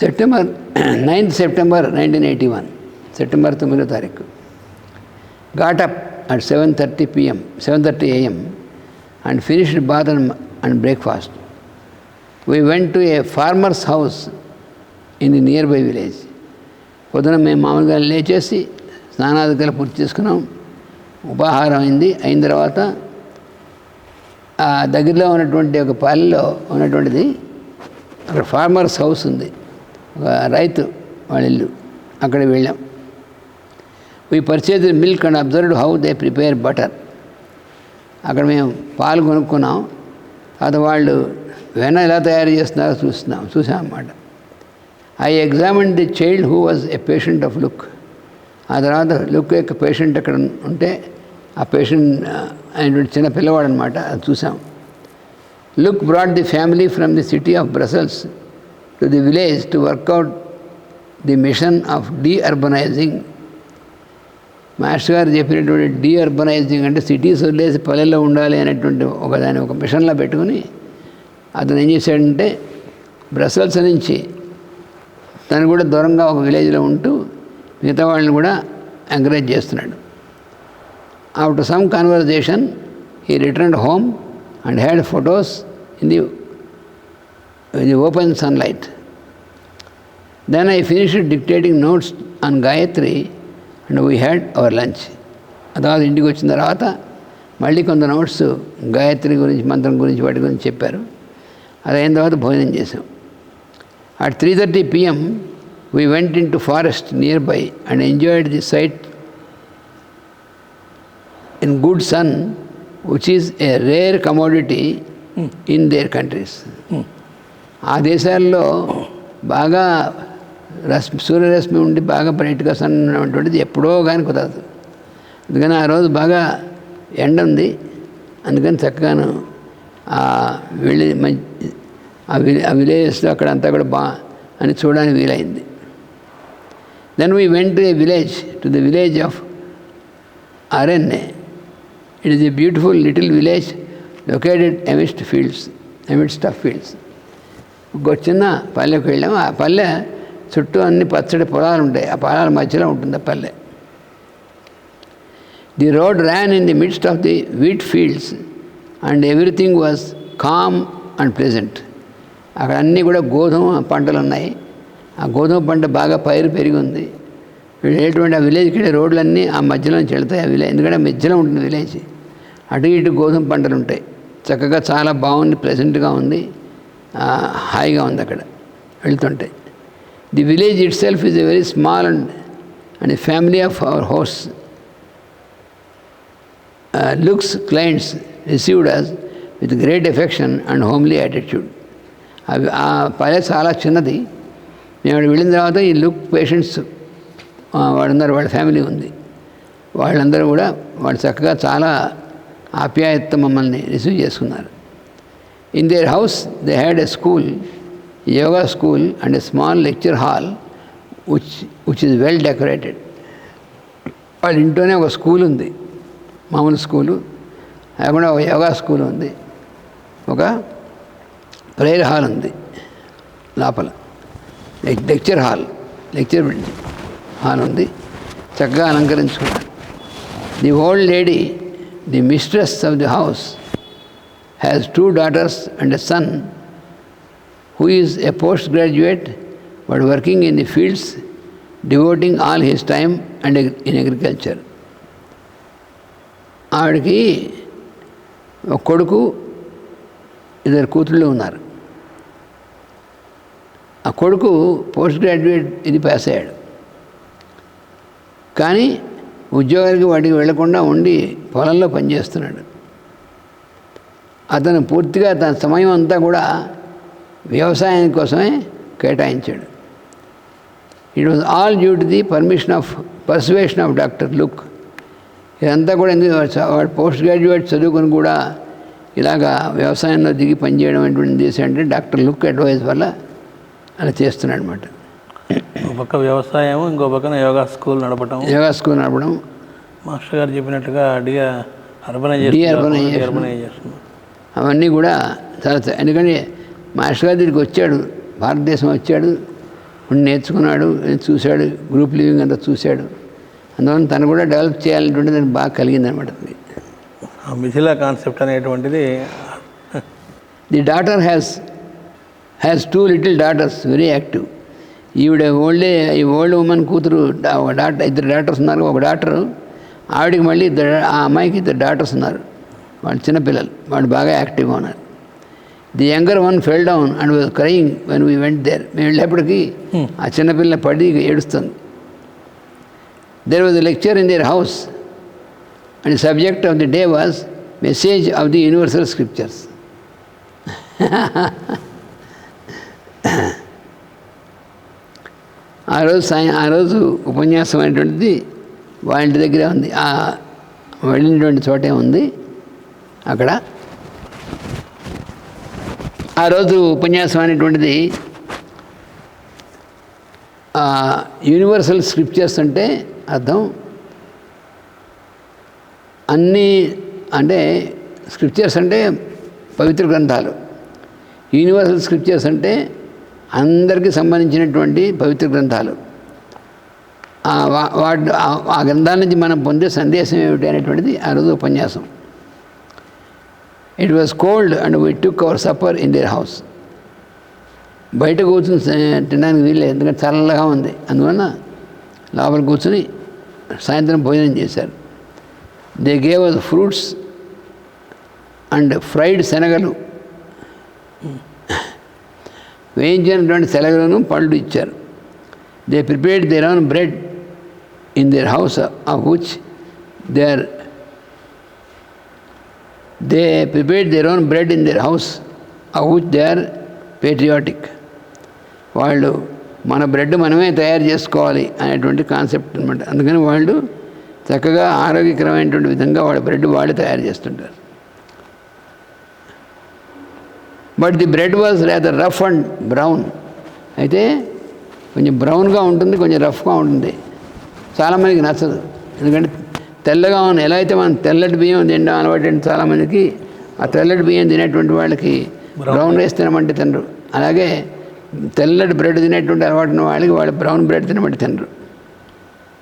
September ninth September nineteen eighty one September తొమ్మిదో తారీఖు. Got up at seven thirty PM seven thirty AM and finished bath and and breakfast we went to a farmer's house in the nearby village పొద్దున మేము మామూలుగా లేచేసి స్నానాధికారులు పూర్తి చేసుకున్నాం. ఉపాహారం అయింది. అయిన తర్వాత ఆ దగ్గరలో ఉన్నటువంటి ఒక పల్లెలో ఉన్నటువంటిది అక్కడ ఫార్మర్స్ హౌస్ ఉంది. ఒక రైతు వాళ్ళ ఇల్లు. అక్కడ వెళ్ళాం. We purchase milk and observed how they prepare butter అక్కడ మేము పాలు కొనుక్కున్నాం. అది వాళ్ళు వెన్న ఎలా తయారు చేస్తున్నారో చూస్తున్నాం. చూసాం అన్నమాట. I examine the child who was a patient of Luc ఆ తర్వాత లుక్ యొక్క పేషెంట్ అక్కడ ఉంటే ఆ పేషెంట్ అయినటువంటి చిన్న పిల్లవాడు అనమాట అది చూసాం. Luc brought the family from the city of Brussels to the village to work out the mission of deurbanizing master గారు చెప్పినటువంటి డీఅర్బనైజింగ్ అంటే సిటీస్ వదిలేసి పల్లెల్లో ఉండాలి అనేటువంటి ఒక దాన్ని ఒక మిషన్లో పెట్టుకుని అతను ఏం చేశాడంటే బ్రసెల్స్ నుంచి తను కూడా దూరంగా ఒక విలేజ్లో ఉంటూ మిగతా వాళ్ళని కూడా ఎంకరేజ్ చేస్తున్నాడు. After some conversation he return home and had photos in the the open sunlight. Then I finished dictating notes on Gayatri and we had our lunch ఆ తర్వాత ఇంటికి వచ్చిన తర్వాత మళ్ళీ కొంత నోట్స్ గాయత్రి గురించి మంత్రం గురించి వాటి గురించి చెప్పారు. అది అయిన తర్వాత భోజనం చేసాం at three thirty PM we went into forest nearby and enjoyed the sight in good sun which is a rare commodity in their countries ఆ దేశాల్లో బాగా రశ్మి సూర్యరశ్మి ఉండి బాగా బ్రైట్గా ఉన్నటువంటిది ఎప్పుడో కానీ కుదరదు. అందుకని ఆ రోజు బాగా ఎండ ఉంది. అందుకని చక్కగాను ఆ వెళ్ళి మంచి ఆ విలే ఆ విలేజెస్లో అక్కడ అంతా కూడా బా అని చూడడానికి వీలైంది. Then we went to a village to the village of Arenne it is a beautiful little village located amidst fields amidst of fields చిన్న పల్లెకు వెళ్ళాము ఆ పల్లె చుట్టూ అన్ని పచ్చడి పొలాలు ఉంటాయి. ఆ పొలాల మధ్యలో ఉంటుంది ఆ పల్లె. The road ran in the midst of the wheat fields and everything was calm and pleasant అక్కడ అన్నీ కూడా గోధుమ పంటలు ఉన్నాయి. ఆ గోధుమ పంట బాగా పైరు పెరిగి ఉంది వెళ్ళేటువంటి ఆ విలేజ్కి వెళ్ళే రోడ్లన్నీ ఆ మధ్యలో నుంచి వెళ్తాయి ఆ విలేజ్ ఎందుకంటే మధ్యలో ఉంటుంది విలేజ్ అటు ఇటు గోధుమ పంటలు ఉంటాయి. చక్కగా చాలా బాగుంది ప్లెజెంట్గా ఉంది. హాయిగా ఉంది అక్కడ. వెళ్తుంటే the village itself is a very small and and family of our host Luc's clients received us with great affection and homely attitude అవి ఆ పల్లె చాలా చిన్నది. మేము వెళ్ళిన తర్వాత ఈ లుక్ పేషెంట్స్ వాళ్ళందరూ వాళ్ళ ఫ్యామిలీ ఉంది. వాళ్ళందరూ కూడా వాళ్ళు చక్కగా చాలా ఆప్యాయత మమ్మల్ని రిసీవ్ చేసుకున్నారు. In their house they had a school yoga school and a small lecture hall which which is well decorated వాళ్ళ ఇంట్లోనే ఒక స్కూల్ ఉంది మామూలు స్కూలు కాకుండా ఒక యోగా స్కూల్ ఉంది ఒక ప్రేయర్ హాల్ ఉంది లోపల. లెక్చర్ హాల్ లెక్చర్ హాల్ ఉంది. చక్కగా అలంకరించుకున్నారు. The old lady the mistress of the house has two daughters and a son who is a post graduate working working in fields, fields devoting all his time and in agriculture ఆవిడకి ఒక కొడుకు ఇద్దరు కూతుళ్ళు ఉన్నారు. ఆ కొడుకు post graduate ఇది pass అయ్యాడు. కానీ ఉద్యోగానికి వాటికి వెళ్ళకుండా ఉండి పొలంలో పనిచేస్తున్నాడు. అతను పూర్తిగా తన సమయం అంతా కూడా వ్యవసాయం కోసమే కేటాయించాడు. It was all due to the permission of persuasion of doctor Luc ఇదంతా కూడా ఎందుకు వాడు పోస్ట్ గ్రాడ్యుయేట్ చదువుకొని కూడా ఇలాగా వ్యవసాయంలో దిగి పనిచేయడం అటువంటి చేశాడంటే డాక్టర్ లుక్ అడ్వైస్ వల్ల అలా చేస్తున్నాడు అనమాట ఒక పక్క వ్యవసాయం ఇంకో పక్కన యోగా స్కూల్ నడపటం యోగా స్కూల్ నడపడం మాస్టర్ గారు చెప్పినట్టుగా అడిగా. అర్బనైజేషన్ అర్బనైజేషన్ అవన్నీ కూడా చాలా ఎందుకంటే మాస్టర్ గారి దగ్గరికి వచ్చాడు భారతదేశం వచ్చాడు ఉండి నేర్చుకున్నాడు చూశాడు గ్రూప్ లివింగ్ అంతా చూశాడు. అందువల్ల తను కూడా డెవలప్ చేయాలనేటువంటిది దానికి బాగా కలిగిందనమాట మిథిలా కాన్సెప్ట్ అనేటువంటిది the daughter has has two little daughters very active ఈవిడ ఓల్డే ఈ ఓల్డ్ ఉమెన్ కూతురు డా- ఒక డాక్టర్ ఇద్దరు డాక్టర్స్ ఉన్నారు ఒక డాక్టరు ఆవిడకి మళ్ళీ ఇద్దరు ఆ అమ్మాయికి ఇద్దరు డాక్టర్స్ ఉన్నారు. వాళ్ళు చిన్నపిల్లలు వాళ్ళు బాగా యాక్టివ్గా ఉన్నారు. The younger one fell down and was crying when we went there మేము వెళ్ళేప్పటికీ ఆ చిన్నపిల్ల పడి ఏడుస్తుంది. There was lecture in their house and subject of the day was message of the universal scriptures ఆ రోజు సాయం ఆ రోజు ఉపన్యాసం అనేటువంటిది వాళ్ళ ఇంటి దగ్గరే ఉంది. ఆ వెళ్ళినటువంటి చోటే ఉంది. అక్కడ. ఆ రోజు ఉపన్యాసం అనేటువంటిది యూనివర్సల్ స్క్రిప్చర్స్ అంటే అర్థం అన్నీ అంటే స్క్రిప్చర్స్ అంటే పవిత్ర గ్రంథాలు. యూనివర్సల్ స్క్రిప్చర్స్ అంటే అందరికీ సంబంధించినటువంటి పవిత్ర గ్రంథాలు. వా- వాటి ఆ- ఆ గ్రంథాల నుంచి మనం పొందే సందేశం ఏమిటి అనేటువంటిది ఆ రోజు ఉపన్యాసం. It was cold and we took our supper in their house బయట కూర్చుని తినడానికి వీల్లేదు ఎందుకంటే చల్లగా ఉంది. అందువలన లోపల కూర్చుని సాయంత్రం భోజనం చేశారు. They gave us fruits and fried శనగలు. వేయించినటువంటి శనగలను పళ్ళు ఇచ్చారు. They prepared their own bread in their house of which they are they prepared their own bread in their house of which they are patriotic. వాళ్ళు మన bread మనమే తయారు చేసుకోవాలి అనేటువంటి కాన్సెప్ట్ అనమాట అందుకని వాళ్ళు చక్కగా ఆరోగ్యకరమైనటువంటి విధంగా వాళ్ళ బ్రెడ్ వాళ్ళు తయారు చేస్తుంటారు. బట్ ది బ్రెడ్ వాజ్ లేదా రఫ్ అండ్ బ్రౌన్ అయితే కొంచెం బ్రౌన్గా ఉంటుంది కొంచెం రఫ్గా ఉంటుంది. చాలామందికి నచ్చదు. ఎందుకంటే తెల్లగా ఉన్న ఎలా అయితే మనం తెల్లటి బియ్యం తినడం అలవాటు చాలామందికి ఆ తెల్లటి బియ్యం తినేటువంటి వాళ్ళకి బ్రౌన్ రైస్ తినమంటే తినరు. అలాగే తెల్లటి బ్రెడ్ తినేటువంటి అలవాటు ఉన్న వాళ్ళకి వాళ్ళు బ్రౌన్ బ్రెడ్ తినమంటే తినరు.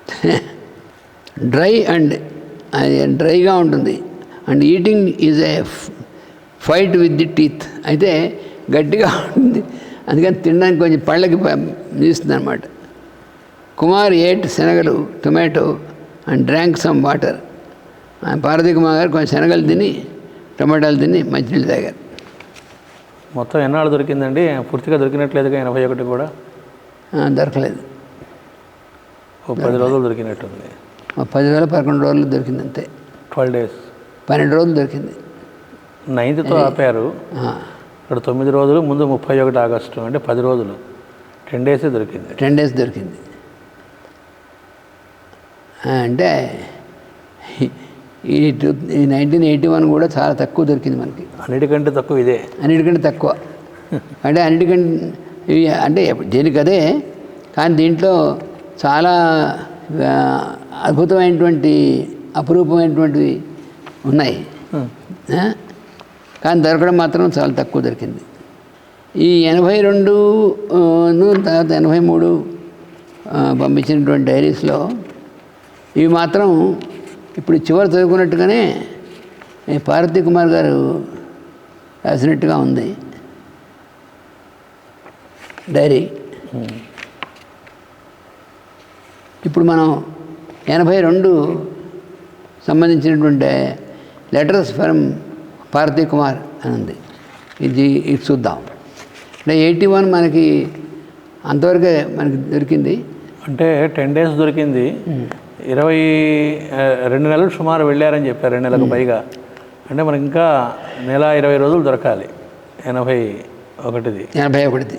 డ్రై అండ్ అది డ్రైగా ఉంటుంది. And eating is a fight with the teeth అయితే గట్టిగా ఉంటుంది. అందుకని తినడానికి కొంచెం పళ్ళకి తీస్తుంది అనమాట Kumar ate shanagalu tomato and drank some water Parvathi Kumar garu కొంచెం శనగలు తిని టమాటాలు తిని మంచినీళ్ళు తాగారు. మొత్తం ఎన్నాళ్ళు దొరికిందండి? పూర్తిగా దొరికినట్లేదుగా ఎనభై ఒకటి కూడా? దొరకలేదు. ఓ పది రోజులు దొరికినట్టుంది. పది వేల పదకొండు రోజులు దొరికింది అంతే. Twelve days. పన్నెండు రోజులు దొరికింది. నైన్త్తో ఆపారు. ఇక్కడ తొమ్మిది రోజులు ముందు ముప్పై ఒకటి ఆగస్టు అంటే పది రోజులు. టెన్ డేసే దొరికింది. టెన్ డేస్ దొరికింది. అంటే ఈ టూ నైన్టీన్ ఎయిటీ వన్ కూడా చాలా తక్కువ దొరికింది మనకి. అన్నిటికంటే తక్కువ ఇదే. అన్నిటికంటే తక్కువ. అంటే అన్నిటికంటే ఇవి అంటే ఎప్ప- దేనికి అదే కానీ దీంట్లో చాలా అద్భుతమైనటువంటి అపురూపమైనటువంటివి ఉన్నాయి? కానీ దొరకడం మాత్రం చాలా తక్కువ దొరికింది. ఈ ఎనభై రెండు తర్వాత ఎనభై మూడు పంపించినటువంటి డైరీస్లో ఇవి మాత్రం ఇప్పుడు చివరి చదువుకున్నట్టుగానే ఈ పార్వతీ కుమార్ గారు రాసినట్టుగా ఉంది. డైరీ. ఇప్పుడు మనం ఎనభై రెండు సంబంధించినటువంటి లెటర్స్ ఫ్రమ్ పార్వతీ కుమార్ అని ఉంది. ఇది ఇది చూద్దాం. అంటే ఎయిటీ వన్ మనకి అంతవరకే మనకి దొరికింది. అంటే టెన్ డేస్ దొరికింది. ఇరవై రెండు నెలలు సుమారు వెళ్ళారని చెప్పారు రెండు నెలలకు పైగా. అంటే మనకి ఇంకా నెల ఇరవై రోజులు దొరకాలి ఎనభై ఒకటిది. ఎనభై ఒకటిది.